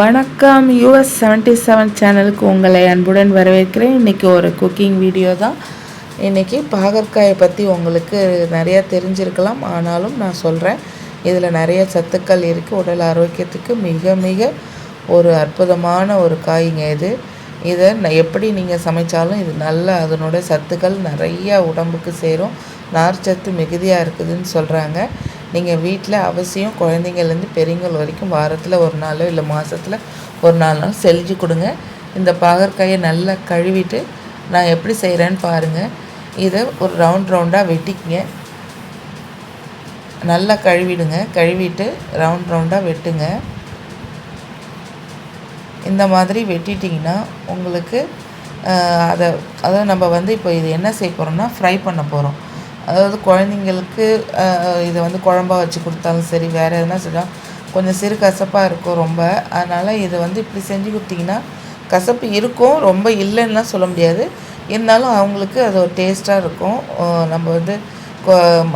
வணக்கம் US seventy seven சேனலுக்கு உங்களை அன்புடன் வரவேற்கிறேன். இன்றைக்கி ஒரு குக்கிங் வீடியோ தான். இன்றைக்கி பாகற்காயை பற்றி உங்களுக்கு நிறையா தெரிஞ்சிருக்கலாம். ஆனாலும் நான் சொல்கிறேன் இதில் நிறைய சத்துக்கள் இருக்குது உடல் ஆரோக்கியத்துக்கு மிக மிக ஒரு அற்புதமான ஒரு காய்ங்க இது. இதை எப்படி நீங்கள் சமைச்சாலும் இது நல்ல அதனோட சத்துக்கள் நிறையா உடம்புக்கு சேரும். நார்ச்சத்து மிகுதியாக இருக்குதுன்னு சொல்கிறாங்க நீங்கள் வீட்டில் அவசியம் குழந்தைங்கள்லேருந்து பெரியவங்கள் வரைக்கும் வாரத்தில் ஒரு நாளோ இல்லை மாதத்தில் ஒரு நாலு நாள் செஞ்சு கொடுங்க. இந்த பாகற்காயை நல்லா கழுவிட்டு நான் எப்படி செய்கிறேன்னு பாருங்கள் இதை ஒரு ரவுண்ட் ரவுண்டாக வெட்டிக்கங்க. நல்லா கழுவிடுங்க. கழுவிட்டு ரவுண்ட் ரவுண்டாக வெட்டுங்க. இந்த மாதிரி வெட்டிட்டிங்கன்னா உங்களுக்கு அதை அதாவது நம்ம வந்து இப்போ இது என்ன செய்ய போகிறோம்னா ஃப்ரை பண்ண போகிறோம் அதாவது குழந்தைங்களுக்கு இதை வந்து குழம்பா வச்சு கொடுத்தாலும் சரி வேறு எதுனா செஞ்சால் கொஞ்சம் சிறு கசப்பாக இருக்கும் ரொம்ப. அதனால் இதை வந்து இப்படி செஞ்சு கொடுத்தீங்கன்னா கசப்பு இருக்கும் ரொம்ப இல்லைன்னுலாம் சொல்ல முடியாது. இருந்தாலும் அவங்களுக்கு அது ஒரு டேஸ்ட்டாக இருக்கும். நம்ம வந்து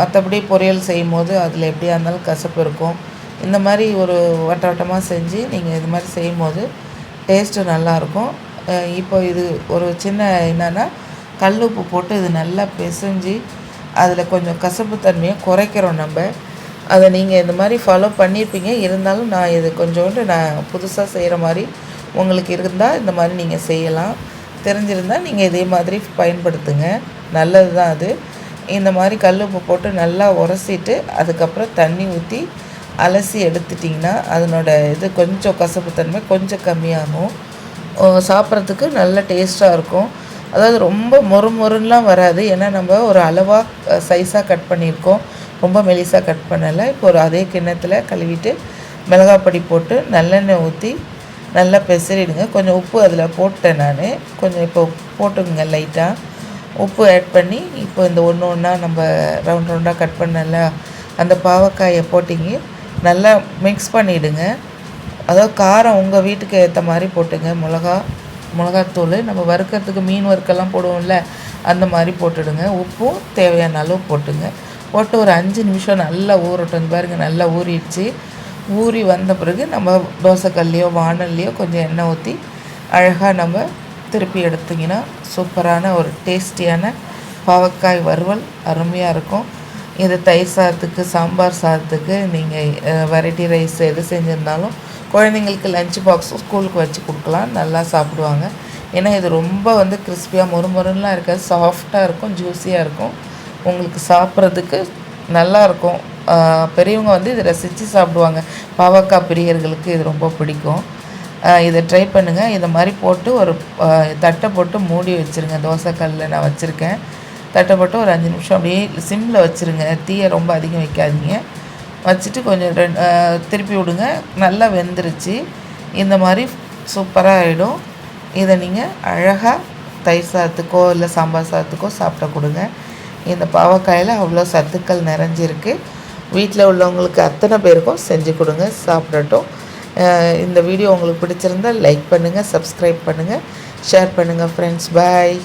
மற்றபடி பொரியல் செய்யும் போது அதில் எப்படியா இருந்தாலும் கசப்பு இருக்கும். இந்த மாதிரி ஒரு வட்ட வட்டமாக செஞ்சு நீங்கள் இது மாதிரி செய்யும் போது டேஸ்ட்டு நல்லாயிருக்கும் இப்போ இது ஒரு சின்ன என்னென்னா கல் உப்பு போட்டு இது நல்லா பிசைஞ்சு அதில் கொஞ்சம் கசப்பு தன்மையை குறைக்கிறோம் நம்ம. அதை நீங்கள் இந்த மாதிரி ஃபாலோ பண்ணியிருப்பீங்க இருந்தாலும் நான் இது கொஞ்சோண்டு நான் புதுசாக செய்கிற மாதிரி உங்களுக்கு இருந்தால் இந்த மாதிரி நீங்கள் செய்யலாம். தெரிஞ்சிருந்தால் நீங்கள் இதே மாதிரி பயன்படுத்துங்க. நல்லது தான் அது. இந்த மாதிரி கல் உப்பு போட்டு நல்லா உரசிட்டு அதுக்கப்புறம் தண்ணி ஊற்றி அலசி எடுத்துட்டிங்கன்னா அதனோட இது கொஞ்சம் கசப்புத்தன்மை கொஞ்சம் கம்மியாகும். சாப்பிட்றதுக்கு நல்ல டேஸ்ட்டாக இருக்கும். அதாவது ரொம்ப மொறு மொறுன்னெலாம் வராது. ஏன்னா நம்ம ஒரு அளவாக சைஸாக கட் பண்ணியிருக்கோம். ரொம்ப மெலிசாக கட் பண்ணலை. இப்போ ஒரு அதே கிண்ணத்தில் கழுவிட்டு மிளகாய் பொடி போட்டு நல்லெண்ணெய் ஊற்றி நல்லா பெசரிடுங்க கொஞ்சம் உப்பு அதில் போட்டேன் நான். கொஞ்சம் இப்போ போட்டுக்குங்க லைட்டாக உப்பு ஆட் பண்ணி இப்போ இந்த ஒன்று ஒன்றா நம்ம ரவுண்ட் ரவுண்டாக கட் பண்ணல. அந்த பாவக்காயை போட்டிங்க. நல்லா மிக்ஸ் பண்ணிவிடுங்க அதாவது காரம் உங்கள் வீட்டுக்கு ஏற்ற மாதிரி போட்டுங்க. மிளகா மிளகாத்தூள் நம்ம வறுக்கிறதுக்கு மீன் வறுக்கெல்லாம் போடுவோம்ல அந்த மாதிரி போட்டுடுங்க. உப்பும் தேவையான அளவு போட்டுங்க. போட்டு ஒரு அஞ்சு நிமிஷம் நல்லா ஊறட்டும். பாருங்கள் நல்லா ஊறிடுச்சு. ஊறி வந்த பிறகு நம்ம தோசைக்கல்லையோ வானல்லையோ கொஞ்சம் எண்ணெய் ஊற்றி அழகாக நம்ம திருப்பி எடுத்திங்கன்னா சூப்பரான ஒரு டேஸ்டியான பாவக்காய் வறுவல் அருமையாக இருக்கும். இது தயிர் சாதத்துக்கு சாம்பார் சாதத்துக்கு நீங்கள் வெரைட்டி ரைஸ் எது செஞ்சுருந்தாலும் குழந்தைங்களுக்கு லஞ்ச் பாக்ஸ் ஸ்கூலுக்கு வச்சு கொடுக்கலாம். நல்லா சாப்பிடுவாங்க. ஏன்னா இது ரொம்ப வந்து கிறிஸ்பியாக மொறுமொறுன்னுலாம் இருக்காது. சாஃப்டாக இருக்கும் ஜூஸியாக இருக்கும். உங்களுக்கு சாப்பிட்றதுக்கு நல்லாயிருக்கும் பெரியவங்க வந்து இதை ரசித்து சாப்பிடுவாங்க. பாவக்காய் பிரியர்களுக்கு இது ரொம்ப பிடிக்கும். இதை ட்ரை பண்ணுங்கள் இதை மாதிரி போட்டு ஒரு தட்டை போட்டு மூடி வச்சுருங்க. தோசைக்கல்லில் நான் வச்சுருக்கேன். தட்டை போட்டு ஒரு அஞ்சு நிமிஷம் அப்படியே சிம்மில் வச்சுருங்க. தீயை ரொம்ப அதிகம் வைக்காதீங்க. வச்சுட்டு கொஞ்சம் ரெண்டு திருப்பி விடுங்க. நல்லா வெந்துருச்சு. இந்த மாதிரி சூப்பராக ஆகிடும் இதை நீங்கள் அழகாக தயிர் சாதத்துக்கோ இல்லை சாம்பார் சாதத்துக்கோ சாப்பிட கொடுங்க. இந்த பாவக்காயில் அவ்வளோ சத்துக்கள் நிறைஞ்சிருக்கு. வீட்டில் உள்ளவங்களுக்கு அத்தனை பேருக்கும் செஞ்சு கொடுங்க சாப்பிடட்டும். இந்த வீடியோ உங்களுக்கு பிடிச்சிருந்தா லைக் பண்ணுங்கள் சப்ஸ்கிரைப் பண்ணுங்கள் ஷேர் பண்ணுங்கள் ஃப்ரெண்ட்ஸ் பாய்